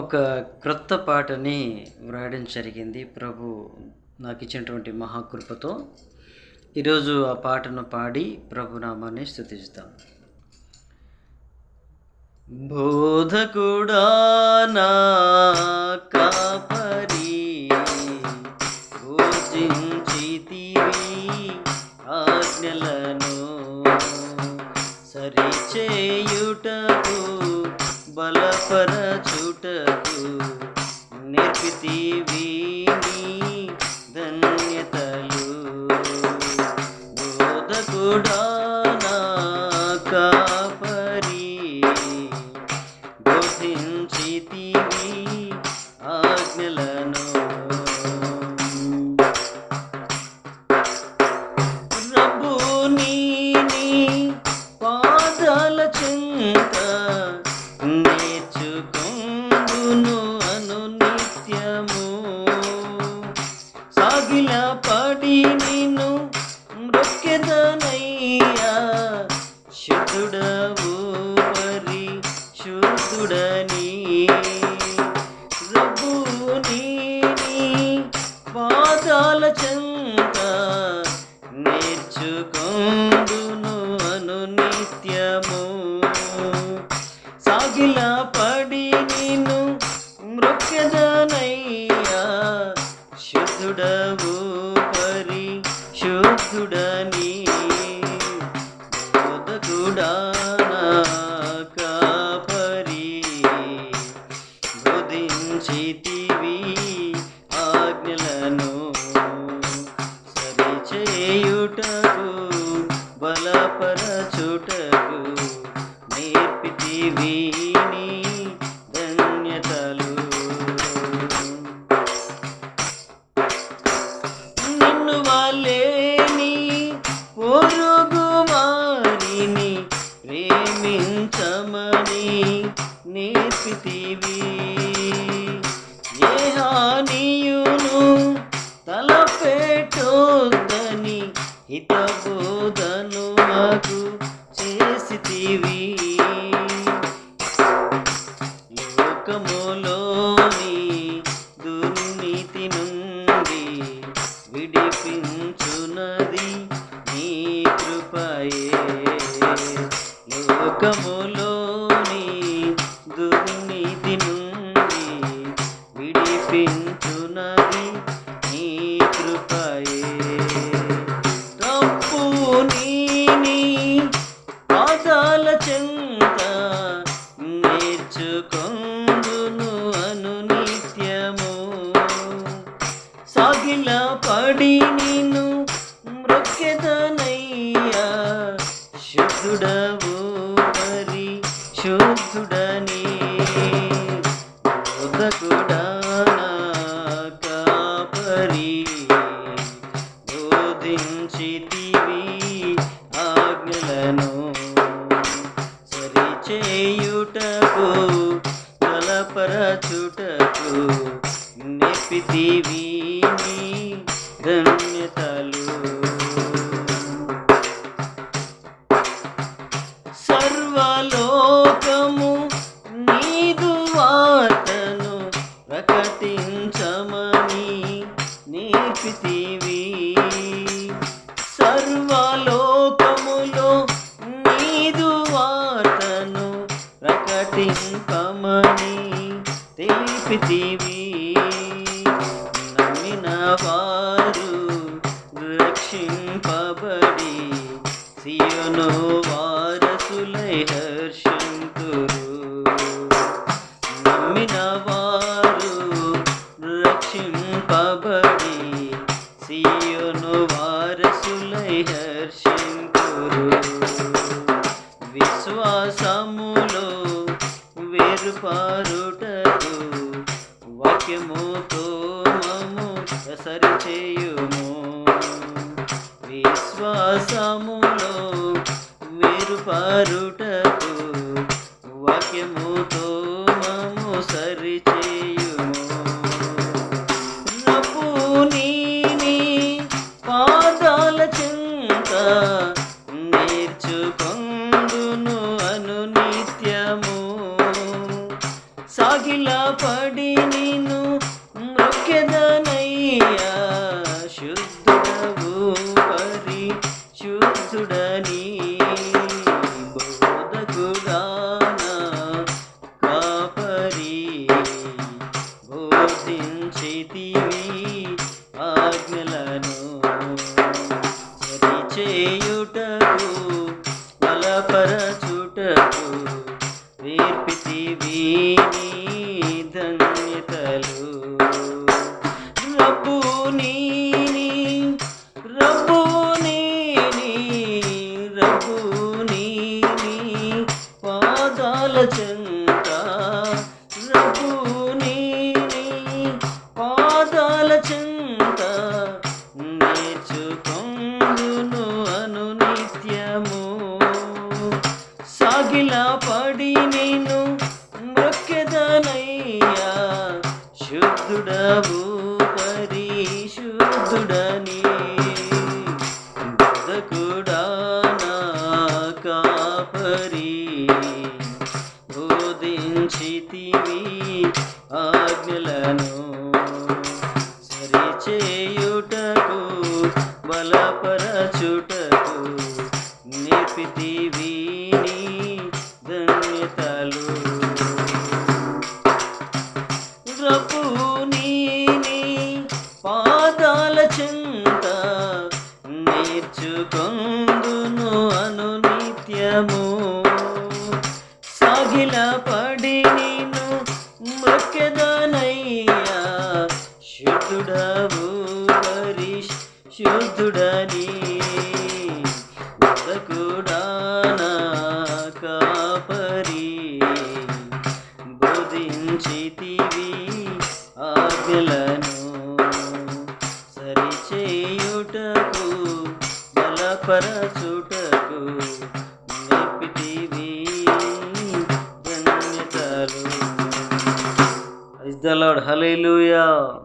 ఒక క్రొత్త పాటని వ్రాయడం జరిగింది. ప్రభు నాకు ఇచ్చినటువంటి మహాకృపతో ఈరోజు ఆ పాటను పాడి ప్రభునామాన్ని స్థుతిస్తాం. బోధకుడా నా కాపరి భోజించితివి ఆజ్ఞలను సరిచేయుటకు బలపర Toodle. হলো to the సర్వలోకములో నీదు వార్తను ప్రకటింపమని తెలిపితివి నమ్మిన వారు రక్షింపబడి సియను వారసులై హర్షింతురు. నమ్మిన వారు రక్షింపబడి సియను వారు హర్షింపురు విశ్వాసములో వేరుపారుటకు వాక్యముతో మము సరి చేయుము. విశ్వాసములో నేర్పితివి ధన్యతలు రబ్బు నీని రబ్బు నీని రబ్బు నీని పాదాల చెంత. రబ్బు నీని పాదాల చెంత. నేర్చుకొందును సాగిలా కాపరి. బోధించితివి ఆజ్ఞలను. సరిచేయుటకు బలపరచుటకు నేర్పితివి నీ ధన్యతలు. రపు నీని పాదాల చింత నేర్చుకొందును నిత్యము సాగిల పడి నేను మొక్కెదానయ్యా. శుద్ధుడవు హరీష్ శుద్ధుడని బతుకుడానా కాపరి. బోధించితివి ఆజ్ఞలను సరిచేయుటకు బలపరచుటకు ధన్యతలు Praise the Lord. Hallelujah.